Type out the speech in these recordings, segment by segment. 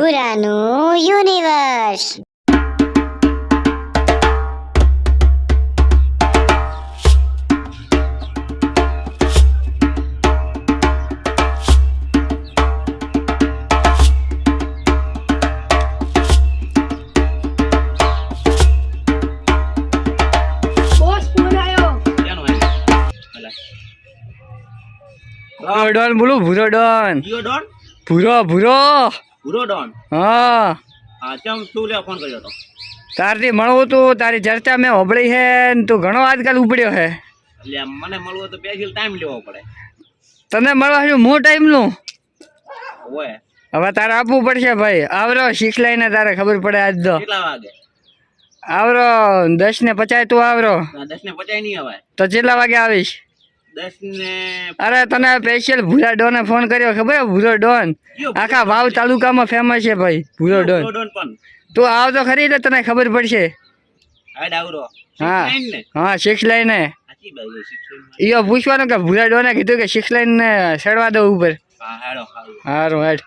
ભૂરાનું universe Don બોલું ભૂરો Don? ભૂરો ભૂરો. ડોન. હા. આચમ ચમ શું લે ફોન કર્યો તો. તારથી મળવું તું તારી ચર્ચા મેં હોબળી હે ને તું ઘણો આજકાલ ઉપડ્યો હે. એટલે મને મળવો તો બે સ્પેશિયલ ટાઈમ લેવો પડે. તને મળવા હું મો ટાઈમનું ઓય. હવે તારે આપવું પડશે ભાઈ. આવરો શીખ લઈને તારે ખબર પડે આજ તો. કેટલા વાગે? આવરો દસ ને પચાય તું આવરો. દસ ને પચાય નહીં અવાય તો કેટલા વાગે આવીશ? ને અરે તને સ્પેશિયલ ભૂરા ડોને ફોન કર્યો ખબર? ભૂરો ડોન. આખા વાવ તાલુકામાં ફેમસ છે ભાઈ ભૂરો ડોન. ભૂરો તું આવ તો ખરી એટલે તને ખબર પડશે. હા. હા શીખ લઈને. ઈયો પૂછવાનું કે ભૂરા ડોને કીધું કે સિક્સ લાઈન ને ચડવા દો ઉપર? હાડો સારું હેડ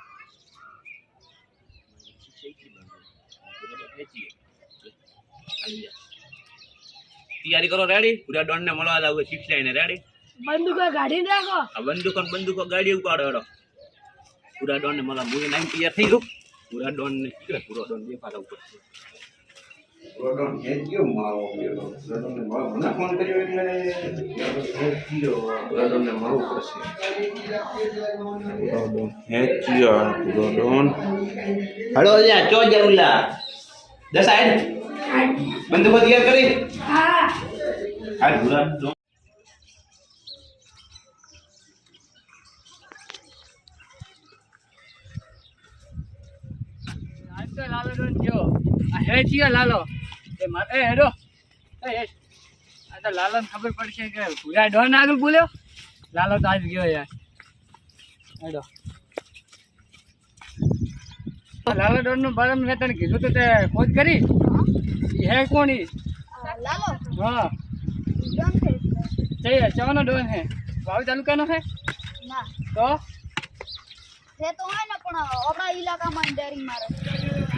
તૈયારી કરો રેડી પૂરા ડોન ને મળવા જાવ સિક્સ લાઈન રેડી બંદૂકો ગાડી રાખો આ બંદૂકો બંદૂકો ગાડી ઉપાડો હેડો. પૂરા ડોન ને મળવા હું નાઈન તૈયાર થઈ ગયું. પૂરા ડોન ને પૂરો ડોન બે પાડા ઉપર. છે. દસ આઠ. બંદૂકો તૈયાર કરી. હા. પૂરા ડોન આ હે થયો લાલો. એ મા- એ હેડો. એ. આ તો લાલોને ખબર પડશે કે ભૂરા ડોન આગળ બોલ્યો? લાલો તો આજ ગયો યાર. હેડો. લાલો ડોનનું બારમ મેં તને કીધું તો તે ખોજ કરી? હે કોણ ઈ? લાલો. હા. ડોન છે. તે ચવાનો ડોન હે. વાવ તાલુકાનો હે? ના. તો? તો હોય ને પણ આપણા ઇલાકામાં ડેરિંગ મારે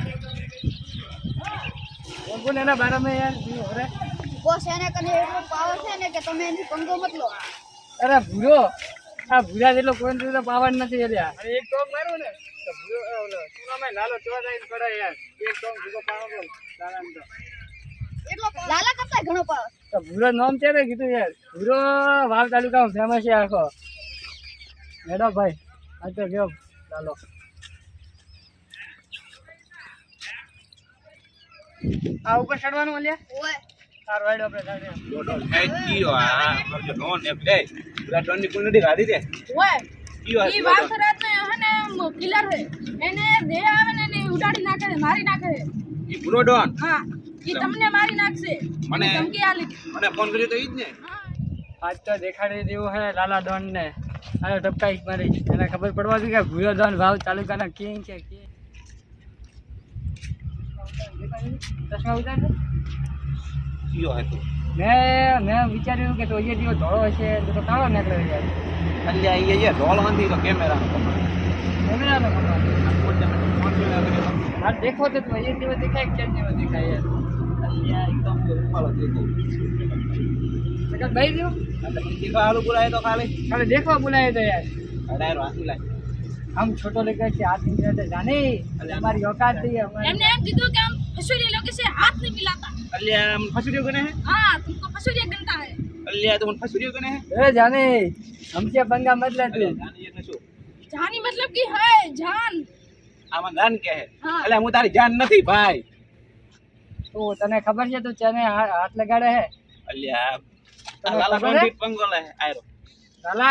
કોણ એના બારામાં યાર ઈ હોરે બોસ એને કને એટલો પાવર છે ને કે તમે એની પંગો મત લો. અરે ભૂરો આ ભૂરા જેટલો કોઈ તો પાવર નથી અલ્યા અરે એક ટોક મારું ને તો ભૂરો ઓલો સુનામાં લાલો ચોર જાય પડે યાર. એક ટોક ભૂરો પાવર બોલ લાલાને તો. એટલો લાલા કરતા ઘણો પાવર. તો ભૂરો નામ છે ને કીધું યાર? ભૂરો વાવ તાલુકામાં ફેમસ છે આખો. મેડમ ભાઈ આ તો ગયો ચાલો આ ઉપર ચડવાનું અલ્યા? ઓય. આ હેડો આપણે ચાલીએ. એ કીઓ આ. નો ને બે પૂરા ડોનની કુંડી ગાડી દે ઓય. કીઓ ઈ વાત રાત ને હને કિલર હે એને દે આવે ને એને ઉડાડી નાખે છે મારી નાખે. છે ઈ પૂરો ડોન? હા ઈ તમને મારી નાખશે. મને ધમકી આલી મને ફોન કર્યો તો ઈ જ ને? આજ તો દેખાડી દેવું હે લાલા ડોન ને આયો ટપકાઈ મારી. એને ખબર પડવા જોઈએ કે ભૂયો ડોન ભાવ તાલુકાના કિંગ છે કિંગ ચશ્મા ઉતાર. કયો હતો? મેં મેં વિચાર્યું કે તો એ દિવસ ધોળો હશે તો કાળો નીકળે યાર અલ્યા ઈ જે રોલ હતી તો કેમેરાનો. ફોન કર્યો કર્યો આ દેખો તો એ દિવસ દેખાય કે દિવસ દેખાય યાર એકદમ ઉપાડો કાલ ભાઈ દઉં એટલે પછી તો ખાલી ખાલી દેખવા બોલાય તો યાર. અડાયર વાસી લાય. हम छोटो लेकर के हाथ नहीं रहते जाने हमारी औकात नहीं है हमारी એમને એમ કીધું કે हम पसूरी लोग से हाथ नहीं मिलाता અલ્યા મને ફસુર્યો કને હે हाँ तुमको पसूरी गनता है અલ્યા તો મને ફસુર્યો કને હે ए जाने हमसे पंगा मत ले तू જાની એટલે શું जानी मतलब की है जान આમાં જાન કે હે હા. અલ્યા હું તારી જાન નથી ભાઈ तो तने खबर है तू चने हा- हाथ लगाड़े है અલ્યા આ તને લાલા ખબર ડોન હે? થી પંગો લે આયરો लाला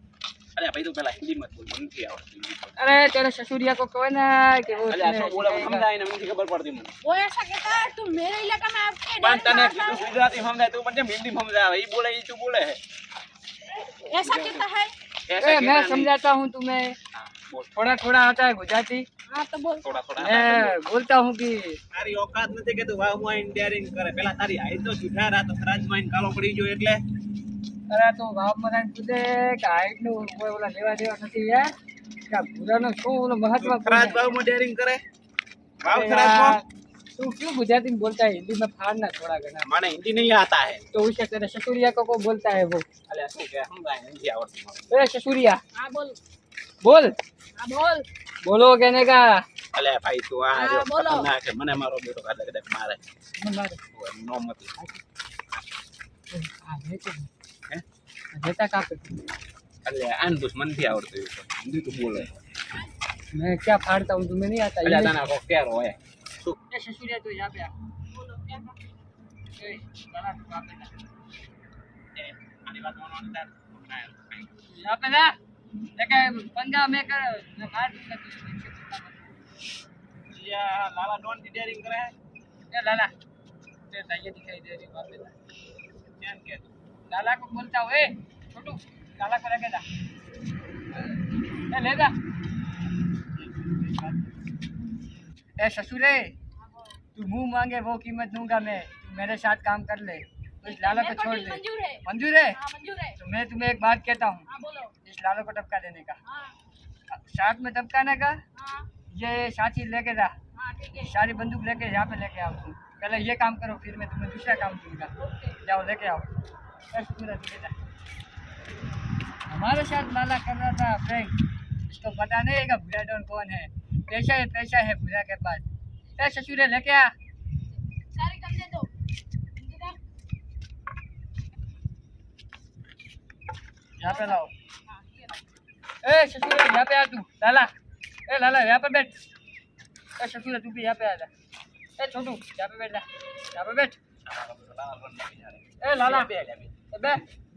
અરે ભાઈ તું પેલા હિન્દી માં બોલ મને નથી આવડતું હિન્દી બોલ. अरे तेरे ससुरिया को कहो ना कि वो અલ્યા શું બોલે उसने સમજાય ને મને ખબર પડતી મને वो ऐसा कहता है तुम मेरे इलाका में आपके પણ તને डर કીધું मारता ગુજરાતી સમજાય તું મને હિન્દી સમજાવે ઈ બોલે ઈ તું બોલે હે है। ऐसा कहता है ऐसा ए, कहता मैं नहीं। समझाता हूँ तुम्हें हाँ, बोल थोड़ा थोड़ा आता है गुजराती हाँ तो बोल થોડા થોડા मैं बोलता हूँ कि તારી औकात નથી કે તું વાવ માં ડેરિંગ કરે પેલા તારી હાઈટ તો સુધાર આ તો ખરાજ માં કાલો પડી ગયો એટલે અરે તો બાપ મને પૂછે કે હાઈટ નું કોઈ ઓલા લેવા દેવા નથી યાર કે આ ભૂરાનો શું ઓલો મહત્વ ખરાજ વાવ માં ડેરિંગ કરે વાવ ખરાજ માં तू क्यों गुजराती में बोलता है हिंदी में फाड़ना थोड़ा घना મને હિન્દી નહીં आता है तो उसे तेरे ससुरिया को को बोलता है वो અલ્યા શું કે સમજાય નથી આવડતું મને. ए ससुरिया हाँ बोल बोल हाँ बोल बोलो कहने का અલ્યા ભાઈ તું આ હા, રહ્યો, બોલો. ખતરનાક છે મને મારો બેટો કાલે કદાચ મારે मारो નો મતી हाँ જતા કાપે. એટલે આન દુશ્મન નથી આવડતું એવું હિન્દી તું બોલે. મેં ક્યાં ફાડતા હું તમે નહીં આતા. એટલે તને કોક કેર હોય. શું? સસુરિયા તો જાપે આની વાત માનવાની તાર આપે ના કે પંગા કરે લાલા. તે દે કે? लाला को बोलता हूँ छोटू लाला को लेके जा। ले जा। ए ससुरे तू मुँह मांगे वो कीमत दूँगा मैं। तू मेरे साथ काम कर ले। तो इस लाला को छोड़ दे। मंजूर है। मंजूर है? मंजूर है। तो मैं तुम्हें एक बात कहता हूँ। हाँ इस लाला को टपका देने का। हाँ। साथ में टपकाने का? ये साथी लेके जा। सारी बंदूक लेके यहाँ पे लेके आओ तुम। पहले ये काम करो फिर मैं तुम्हें दूसरा काम दूँगा। जाओ लेके आओ। हमारे साथ लाला कर रहा था फ्रैंक इसको पता नहीं है कि भूरा डॉन कौन है? पैसा है पैसा है भूरा के पास। ए ससुरे लेके आ। सारी कम दे दो। यहाँ पे लाओ। हाँ। ए ससुरे यहाँ पे आ तू। लाला। ए लाला यहाँ पे बैठ। ए ससुरे तू भी यहाँ पे आ जा। ए छोटू यहाँ पे बैठ जा। यहाँ पे बैठ। ए लाला બે, બે, બે.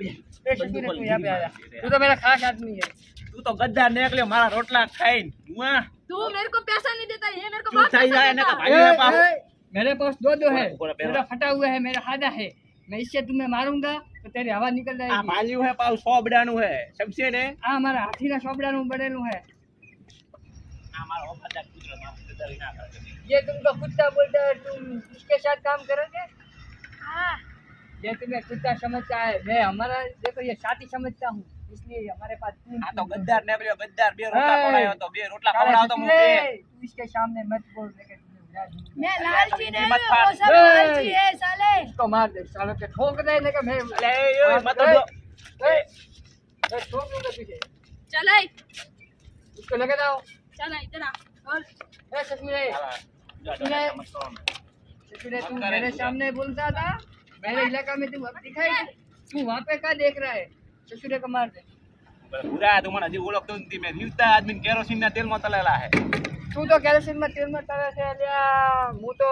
ए, बैठ ए ससुरे तू यहाँ पे आ जा तू तो मेरा खास आदमी है તું તો ગદ્દાર નીકળ્યો મારા રોટલા ખાઈને હુઆ. तू मेरे को पैसा नहीं देता ये मेरे को चुप बहुत થઈ पैसा જાય ને देता તો है। ભાઈ ને પાછો. ए, ए, मेरे पास दो दो है ऊपर पैर मेरा फटा हुआ है मेरा आधा है मैं इससे तुम्हें मारूंगा तो तेरी हवा निकल આ जाएगी ભાલ્યું હે પાછું સો બડાનું હે સમજે ને આ મારા હાથીના સોપડાનું બનેલું है આ મારો વફાદાર કૂતરો મારો ગદ્દારી ના કરે. ये तुमको कुत्ता बोलता है तुम इसके साथ काम करोगे हाँ जैसे मैं कुत्ता समझता है मैं हमारा देखो ये साथी समझता हूँ इसलिए हमारे पास तीन हाँ, तो गद्दार ने बोला गद्दार बे रोटला खवड़ायो तो बे रोटला खवड़ाओ तो मुझे। तू इसके सामने मत बोल मैं लालची नहीं मत वो सब लालची है साले। इसको मार दे साले के ठोक दे लेके तो मैं ले ये मत दो। ए ठोक दूँगा तुझे। चल चले इसको लगा दो चल इधर आ। ए ससुरे ससुरे तू मत करे मेरे तू सामने बोलता था मेरे इलाका में तू अब दिखाई दे। तू वहाँ पे क्या देख रहा है ससुरे को मार दे ભૂરા તું મને હજી ઓળખતો નથી મેં જીવતા આદમી કેરોસીન ના તેલમાં તળેલા હે તું તો કેરોસીન માં તેલ માં તળે છે અલ્યા હું તો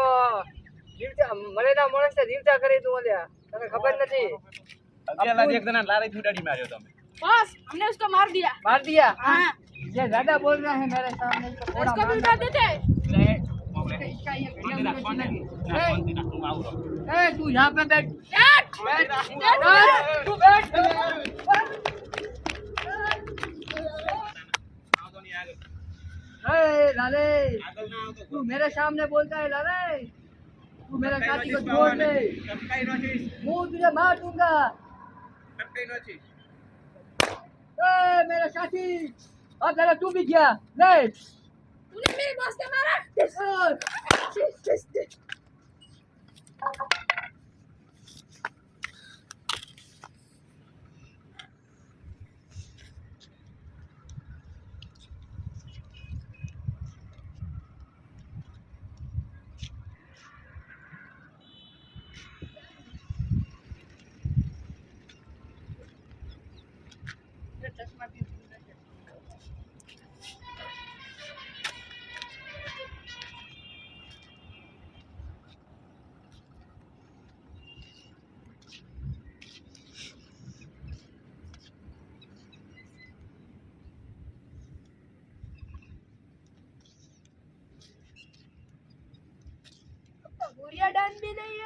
જીવતા મરેલા માણસ ને જીવતા કરી દઉં અલ્યા તને ખબર નથી અગિયાર એક જણા લારી ઉડાડી માર્યો તમે बस हमने उसको मार दिया मार दिया हाँ ये ज्यादा बोल रहा है मेरे सामने इसको थोड़ा उसको भी मारना उठा देते तू यहाँ पे बैठ तू बैठ लाले तू मेरे सामने बोलता है लाले तू मेरा साथी को छोड़ दे मुँह तुझे मार दूँगा मेरा साथी अब जरा तू भी गया ले Bunu bir bastı merak. Kes. Kes kes. नहीं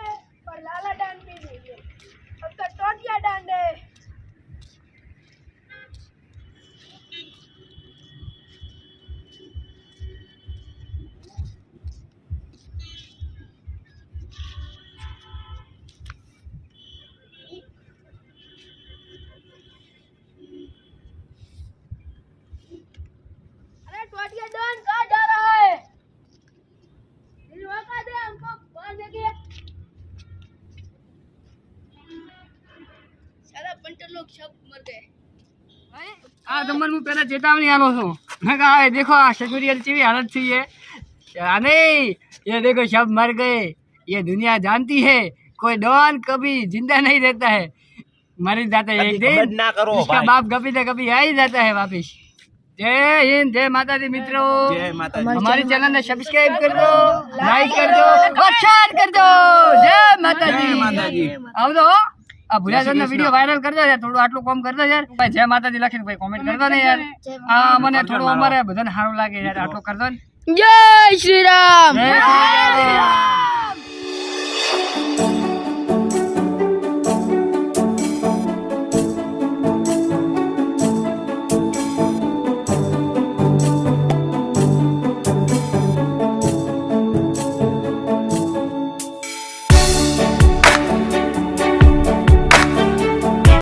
આ તમને હું પહેલા ચેતાવણી આલો છું. મેં કહા હવે દેખો આ સસુરિયલ કેવી હાલત થઈ है अरे ये देखो सब मर गए ये दुनिया जानती है कोई डॉन कभी जिंदा नहीं रहता है मर जाता है एक दिन ना करो इसका बाप कभी ना कभी आ ही जाता है वापस જય હિન્દ જય માતાજી મિત્રો. અમારી ચેનલ ને સબસ્ક્રાઇબ કરજો લાઈક કરજો શેર કરજો. જય માતાજી. આવજો આ ભુલાચંદ નો વીડિયો વાયરલ કરતા યાર થોડું આટલું કોમ કરજો યાર. ભાઈ જય માતાજી લખીને ભાઈ કોમેન્ટ કરતા ને યાર. આ મને થોડું અમારે બધાને સારું લાગે યાર આટલું કરજો ને. જય શ્રી રામ.